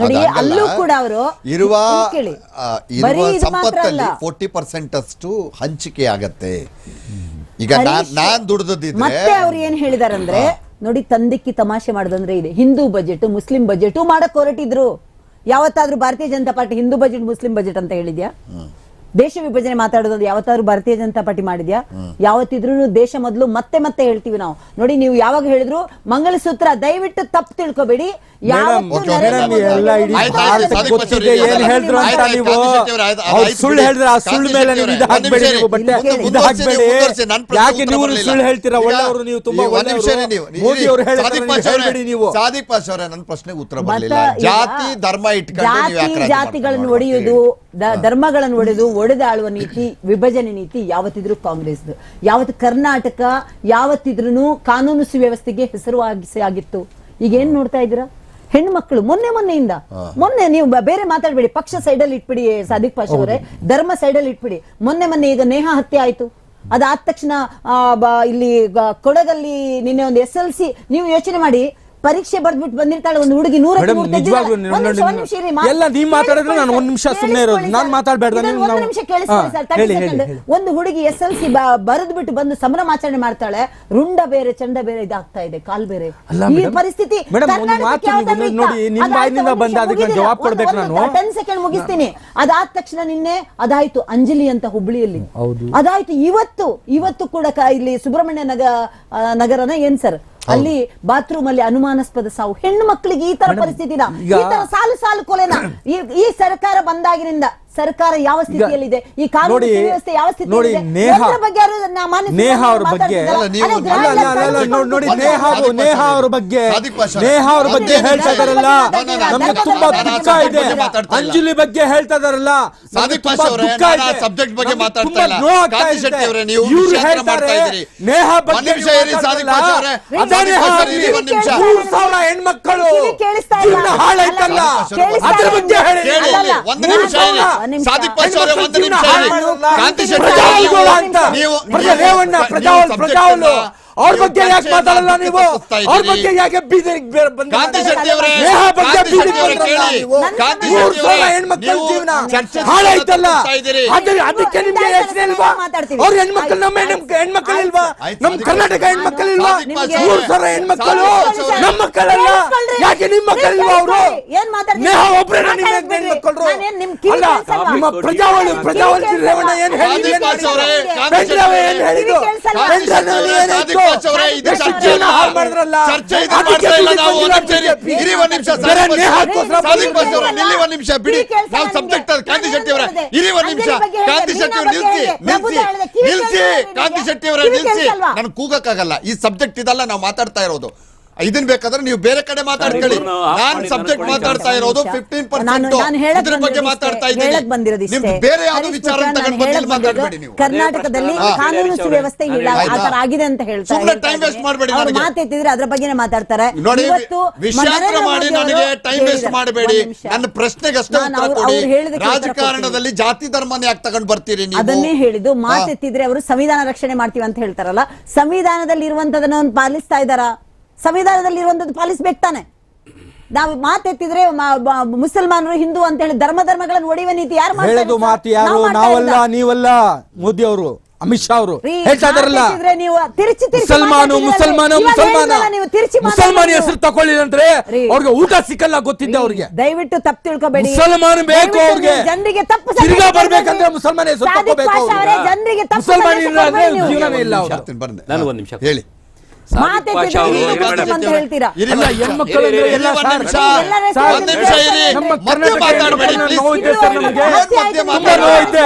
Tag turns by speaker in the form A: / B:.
A: ನೋಡಿ ಅಲ್ಲೂ ಕೂಡ ಅವರು
B: ಇರುವ ಸಂಪತ್ತಲ್ಲಿ ಫೋರ್ಟಿ ಪರ್ಸೆಂಟ್ ಅಷ್ಟು ಹಂಚಿಕೆ ಆಗತ್ತೆ ಈಗ ನಾನ್
A: ಮತ್ತೆ ಅವ್ರು ಏನ್ ಹೇಳಿದಾರಂದ್ರೆ ನೋಡಿ ತಂದಿಕ್ಕಿ ತಮಾಷೆ ಮಾಡುದಂದ್ರೆ ಇದೆ. ಹಿಂದೂ ಬಜೆಟ್ ಮುಸ್ಲಿಂ ಬಜೆಟ್ ಮಾಡಕ್ ಹೊರಟಿದ್ರು. ಯಾವತ್ತಾದ್ರೂ Bharatiya Janata Party Hindu budget Muslim budget ಅಂತ ಹೇಳಿದ್ಯಾ? ದೇಶ ವಿಭಜನೆ ಮಾತಾಡೋದು ಯಾವತ್ತಾದ್ರೂ ಭಾರತೀಯ ಜನತಾ ಪಾರ್ಟಿ ಮಾಡಿದ್ಯಾ? ಯಾವತ್ತಿದ್ರು ದೇಶ ಮೊದಲು ಮತ್ತೆ ಮತ್ತೆ ಹೇಳ್ತೀವಿ ನಾವು. ನೋಡಿ ನೀವು ಯಾವಾಗ ಹೇಳಿದ್ರು ಮಂಗಳಸೂತ್ರ ದಯವಿಟ್ಟು ತಪ್ಪು ತಿಳ್ಕೊಬೇಡಿ.
C: ಸುಳ್ಳು. ಹೇಳಿದ್ರೆ ಆ ಸುಳ್ಳು ಮೇಲೆ ನೀವು ಇದು
B: ಅವ್ರೆ,
C: ಹಾಕ್ಬೇಡಿ ನೀವು ಬಟ್ಟೆ ಇದು ಹಾಕ್ಬೇಡಿ
B: ಮುಂದುವರ್ಸಿ, ನನ್ನ ಪ್ರಶ್ನೆ
C: ಯಾಕೆ ನೀವು. ಸುಳ್ಳು ಹೇಳ್ತೀರಾ? ಒಳ್ಳೆಯವರು ನೀವು ತುಂಬಾ
B: ಇರಿ
C: ಮೋದಿ ಅವರು ಹೇಳ್ಬೇಡಿ ನೀವು.
B: ಸಾದಿಕ್ ಪಾಷ ಅವರೇ ನನ್ನ ಪ್ರಶ್ನೆಗೆ ಉತ್ತರ ಬರಲಿಲ್ಲ. ಜಾತಿ ಧರ್ಮ ಇಟ್ಕೊಂಡು
A: ಜಾತಿ ಜಾತಿಗಳನ್ನು ಒಡೆಯುವುದು ಧರ್ಮಗಳನ್ನು ಒಡೆದು ಒಡೆದಾಳುವ ನೀತಿ ವಿಭಜನೆ ನೀತಿ ಯಾವತ್ತಿದ್ರು ಕಾಂಗ್ರೆಸ್ ಯಾವತ್ತು ಕರ್ನಾಟಕ ಯಾವತ್ತಿದ್ರು ಕಾನೂನು ಸುವ್ಯವಸ್ಥೆಗೆ ಹೆಸರುವಾಸಿ ಆಗಿತ್ತು. ಈಗ ಏನ್ ನೋಡ್ತಾ ಇದ್ದೀರಾ? ಹೆಣ್ಣು ಮಕ್ಕಳು ಮೊನ್ನೆ ಮೊನ್ನೆಯಿಂದ. ಮೊನ್ನೆ ನೀವು ಬೇರೆ ಮಾತಾಡ್ಬೇಡಿ. ಪಕ್ಷ ಸೈಡಲ್ಲಿ ಇಟ್ಬಿಡಿ ಸಾದಿಕ್ ಪಾಷ ಅವರೇ. ಧರ್ಮ ಸೈಡಲ್ಲಿ ಇಟ್ಬಿಡಿ. ಮೊನ್ನೆ ಮೊನ್ನೆ ಈಗ ನೇಹ ಹತ್ಯೆ ಆಯ್ತು. ಅದಾದ ತಕ್ಷಣ ಇಲ್ಲಿ ಕೊಡಗಲ್ಲಿ ನಿನ್ನೆ ಒಂದು ಎಸ್ ಎಲ್ ಸಿ ನೀವು ಯೋಚನೆ ಮಾಡಿ. ಪರೀಕ್ಷೆ ಬರ್ದ್ಬಿಟ್ಟು ಬಂದಿರ್ತಾಳೆ ಒಂದು ಹುಡುಗಿ ನೂರ
C: ಎಲ್ಲ ನೀವ್ ಮಾತಾಡಿದ್ರೆ ನಾನು ಒಂದ್ ನಿಮಿಷ ಸುಮ್ಮನೆ ಇರೋದು. ನಾನು ಮಾತಾಡಬೇಡ ನೀವು
A: ನಿಮಿಷ ಕೇಳಿಸ್ಕೊಳ್ಳಿ ಸರ್, 30
C: ಹೇಳಿ, ಹೇಳಿ,
A: second.
C: ಹೇಳಿ.
A: ಒಂದು ಹುಡುಗಿ ಎಸ್ ಎಲ್ ಸಿ ಬರೆದ್ಬಿಟ್ಟು ಬಂದು ಸಂಭ್ರಮಾಚರಣೆ ಮಾಡ್ತಾಳೆ ರುಂಡ ಬೇರೆ ಚಂಡ ಬೇರೆ ಇದಾಗ್ತಾ ಇದೆ ಕಾಲ್ ಬೇರೆ ಈ ಪರಿಸ್ಥಿತಿ
C: ನೋಡಿ, ನಿಮ್ಮ ಬಾಯಿನಿಂದ ಬಂದ ಅದಕ್ಕೆ
A: ಮುಗಿದಿಲ್ಲ.
C: ಜವಾಬ್ ಕೊಡ್ಬೇಕು ನಾನು.
A: ಒಂದು 10 ಸೆಕೆಂಡ್ ಮುಗಿಸ್ತೀನಿ ಅದಾದ ತಕ್ಷಣ ನಿನ್ನೆ ಅದಾಯ್ತು ಅಂಜಲಿ ಅಂತ ಹುಬ್ಳಿಯಲ್ಲಿ. ಅದಾಯ್ತು ಇವತ್ತು ಇವತ್ತು ಕೂಡ ಇಲ್ಲಿ ಸುಬ್ರಹ್ಮಣ್ಯ ನಗರ ನಗರನ ಏನ್ ಸರ್ ಅಲ್ಲಿ ಬಾತ್ರೂಮ್ ಅಲ್ಲಿ ಅನುಮಾನಾಸ್ಪದ ಸಾವು. ಹೆಣ್ಣು ಮಕ್ಕಳಿಗೆ ಈ ತರ ಪರಿಸ್ಥಿತಿನ ಈ ತರ ಸಾಲು ಸಾಲು ಕೊಲೆನ ಈ ಈ ಸರ್ಕಾರ ಬಂದಾಗಿನಿಂದ ಸರ್ಕಾರ ಯಾವ ಸ್ಥಿತಿಯಲ್ಲಿದೆ ಈ ಕಾನೂನು ವ್ಯವಸ್ಥೆ ಯಾವ
C: ನೋಡಿ,
A: ಸ್ಥಿತಿಯಲ್ಲಿದೆ
C: ನೇಹಾ-
A: ಎಲ್ಲರ ಬಗ್ಗೆ ಯಾರು ನಾ ಮಾನ್ಯ
C: ನೇಹಾ ಅವ್ರ ಬಗ್ಗೆ-
B: ಅಲ್ಲ, ನೀವು- ಅಲ್ಲ,
C: ಅಲ್ಲ, ಅಲ್ಲ, ಅಲ್ಲ,
A: ಆಗಿ
C: ನೋಡಿ ನೇಹಾ ಅವರು ನೇಹಾ ಅವ್ರ ಬಗ್ಗೆ ನೇಹಾ ಅವ್ರ ಬಗ್ಗೆ ಹೇಳ್ತಾ. ಇದಾರಲ್ಲ ನಮ್ಗೆ ತುಂಬಾ ದುಃಖ ಇದೆ ಅಂಜಲಿ ಬಗ್ಗೆ ಹೇಳ್ತಾ ಇದಾರಲ್ಲ ಇದೆ.
B: ಬಗ್ಗೆ ಮಾತಾಡ್ತಾ ಇಲ್ಲ. ನೀವು
C: ಹೇಳ್ತಾರೆ,
B: ಮಾಡ್ತಾ ಇದ್ದೀರಿ.
C: ನೇಹಾ ಬಗ್ಗೆ. ಮೂರು ಸಾವಿರ ಹೆಣ್ಮಕ್ಕಳು ಹಾಳಾಯ್ತಲ್ಲ ಅದ್ರ ಬಗ್ಗೆ ಹೇಳಿ
B: ಒಂದು ನಿಮಿಷ ಸಾದಿಕ್ ಪಾಷ ಅವರೇ, ಒಂದು ನಿಮಿಷ. ಕಾಂತಿ ಶೆಟ್ಟಿ ನೀವು
C: ರೇವಣ್ಣ ಪ್ರಜಾವಲ್ ಪ್ರಜಾವಲು ಬಗ್ಗೆ ಯಾಕೆ ಮಾತಾಡಲ್ಲ ನೀವು? ಅವ್ರ ಬಗ್ಗೆ ಯಾಕೆ ಬೀದಿಗೆ ಬೇರೆ ಬಂದ
B: ಕಾಂತಿ ಶೆಟ್ಟಿ ಅವರೇ
C: ನೇಹಾ ಬಗ್ಗೆ
B: ಕಾಂತಿ
C: ಬೀದಿಗೆ
B: ಶೆಟ್ಟಿ ಅವರೇ
C: ಬಂದ್ರಲ್ಲ
B: ಕೇಳಿ. ಕಾಂತಿ ಶೆಟ್ಟಿ
C: ಸಾವಿರ
B: ಅವರೇ,
C: ಹೆಣ್ಮಕ್ಳ ಜೀವನ. ಹಾಳಾಯ್ತಲ್ಲ. ಅದಕ್ಕೆ ನಿಮ್ಗೆ ಯೋಚನೆ ಇಲ್ವಾ?
A: ಮಾತಾಡ್ತೀವಿ.
C: ಅವ್ರ ಹೆಣ್ಮಕ್ಳು ನಮ್ಮ ಹೆಣ್ಮಕ್ಳು ಇಲ್ವಾ?
B: ಆಯ್ತು,
C: ನಮ್ ಕರ್ನಾಟಕ ಹೆಣ್ಮಕ್ಳು ಇಲ್ವಾ? ಮೂರು. ಸಾವಿರ ಹೆಣ್ಮಕ್ಳು ನಮ್ಮ ಮಕ್ಕಳಲ್ಲ ಯಾಕೆ ನಿಮ್ಮ ಮಕ್ಕಳಿಲ್ವಾ ಅವರು
A: ಕೇಳಿಸ್ಕೊಳ್ಳಿ. ಏನ್ ಮಾತಾಡ್ತೀರಿ?
C: ನೇಹಾ ಒಬ್ರೇ ನಿಮ್ಮ ಅಲ್ಲ ನಿಮ್ಮ ಪ್ರಜಾವಳಿ ಪ್ರಜಾವಳಿ ರೇವಣ್ಣ ಏನ್? ಹೇಳಿದ್ರು? ಏನ್ ಏನ್ ಏನ್ ಎಷ್ಟು ಹಾಳು ಮಾಡಿದ್ರಲ್ಲ ಅದಕ್ಕೆ
B: ಒಂದ್ ನಿಮಿಷ ಇರಿ. ಒಂದ್ ಅವರೇ. ನಿಲ್ಲಿ ಒಂದ್ ನಿಮಿಷ ಬಿಡಿ. ನಾವು. ಸಬ್ಜೆಕ್ಟ್ ಕಾಂತಿ ಶೆಟ್ಟಿ ಅವರೇ ಇರಿ ಒಂದ್ ನಿಮಿಷ. ಕಾಂತಿ ಶೆಟ್ಟಿ ಅವರು ನಿಲ್ಸಿ ನಿಲ್ಸಿ. ನಿಲ್ಸಿ ಕಾಂತಿ ಶೆಟ್ಟಿ ಅವರೇ ನಿಲ್ಸಿ. ನನ್ ಕೂಗಕ್ಕಾಗಲ್ಲ. ಈ ಸಬ್ಜೆಕ್ಟ್ ಇದಲ್ಲ ನಾವು ಮಾತಾಡ್ತಾ ಇರೋದು. ಇದನ್ ಬೇಕಾದ್ರೆ ನೀವು ಬೇರೆ ಕಡೆ ಮಾತಾಡ್ಕೊಳ್ಳಿ. ನಾನ್ ಸಬ್ಜೆಕ್ಟ್ ಮಾತಾಡ್ತಾ ಇರೋದು. ಫಿಫ್ಟೀನ್ ಪರ್ಸೆಂಟ್ ಇದ್ರ ಬಗ್ಗೆ ಮಾತಾಡ್ತಾ ಇದ್ದೀನಿ. ಬೇರೆ
A: ಯಾವ
B: ವಿಚಾರ ಮಾತಾಡ್ಬೇಡಿ ನೀವು.
A: ಕರ್ನಾಟಕದಲ್ಲಿ ಕಾನೂನು ಸುವ್ಯವಸ್ಥೆ ಇಲ್ಲ.
D: ಆಯ್ತಾ?
A: ಆ ತರ ಆಗಿದೆ ಅಂತ ಹೇಳ್ತಾ
B: ಸುಮ್ನೆ
A: ಹೇಳ್ತಾ
B: time waste
A: ಇದ್ದೀನಿ.
B: ಮಾಡ್ಬೇಡಿ
A: ಅವ್ರು
B: ನನಗೆ.
A: ಮಾತೆತ್ತಿದ್ರೆ ಅದ್ರ ಬಗ್ಗೆನೇ ಮಾತಾಡ್ತಾರೆ.
B: ನೋಡಿ
A: ಇವತ್ತು
B: ವಿಷಯಾಂತರ ಮಾಡಿ ನನಗೆ ಟೈಮ್ ವೇಸ್ಟ್ ಮಾಡಬೇಡಿ. ನನ್ನ ಪ್ರಶ್ನೆಗೆ ಅಷ್ಟೇ ಉತ್ತರ ಕೊಡಿ. ರಾಜಕಾರಣದಲ್ಲಿ ಜಾತಿ ಧರ್ಮನ ಯಾಕೆ ತಗೊಂಡ್ ಬರ್ತೀರಿ ನೀವು?
A: ಅದನ್ನೇ ಹೇಳಿದ್ದು. ಮಾತೆತ್ತಿದ್ರೆ ಅವರು ಸಂವಿಧಾನ ರಕ್ಷಣೆ ಮಾಡ್ತೀವಿ ಅಂತ ಹೇಳ್ತಾರಲ್ಲ ಸಂವಿಧಾನದಲ್ಲಿ ಇರುವಂತದನ್ನ ಒಂದು ಪಾಲಿಸ್ತಾ ಇದ್ದಾರಾ? ಸಂವಿಧಾನದಲ್ಲಿ ಇರುವಂತದ್ದು ಪಾಲಿಸ್ಬೇಕು ತಾನೆ. ನಾವು ಮಾತೆತ್ತಿದ್ರೆ ಮುಸಲ್ಮಾನರು ಹಿಂದೂ ಅಂತ ಹೇಳಿ ಧರ್ಮ ಧರ್ಮಗಳನ್ನು ಒಡೆಯುವ ನೀತಿ ಯಾರು
C: ಹೇಳೋದು ಮಾತು ಯಾರು? ನಾವಲ್ಲ ನೀವಲ್ಲ ಮೋದಿ ಅವರು ಅಮಿತ್ ಶಾ ಅವರು. ಹೇಳ್ತಾ ಇದಾರಲ್ಲ
A: ನೀವು ತಿರುಚಿ ತಿರುಚಿ
C: ಮುಸಲ್ಮಾನು. ಮುಸಲ್ಮಾನ ಮುಸಲ್ಮಾನ.
A: ನೀವು ತಿರುಚಿ
C: ಮುಸಲ್ಮಾನ ಹೆಸರು ತಕೊಳ್ಳಿ
A: ಅಂದ್ರೆ
C: ಅವ್ರಿಗೆ ಊಟ ಸಿಕ್ಕಲ್ಲ ಗೊತ್ತಿದ್ದೆ ಅವ್ರಿಗೆ.
A: ದಯವಿಟ್ಟು ತಪ್ಪು ತಿಳ್ಕೊಬೇಡಿ.
C: ಮುಸಲ್ಮಾನ ಬೇಕು ಅವ್ರಿಗೆ.
A: ಜನರಿಗೆ ತಪ್ಪು
C: ತಿರ್ಗಾ ಬರ್ಬೇಕಂದ್ರೆ ಮುಸಲ್ಮಾನ ಹೆಸರು
A: ಅವ್ರು. ಜನರಿಗೆ ತಪ್ಪು
C: ಮುಸಲ್ಮಾನ ಇಲ್ಲ. ಜೀವನನೇ ಇಲ್ಲ.
D: ನಾನು. ಒಂದ್ ನಿಮಿಷ.
B: ಹೇಳಿ.
C: ನಮ್ಮ ಕರ್ನಾಟಕ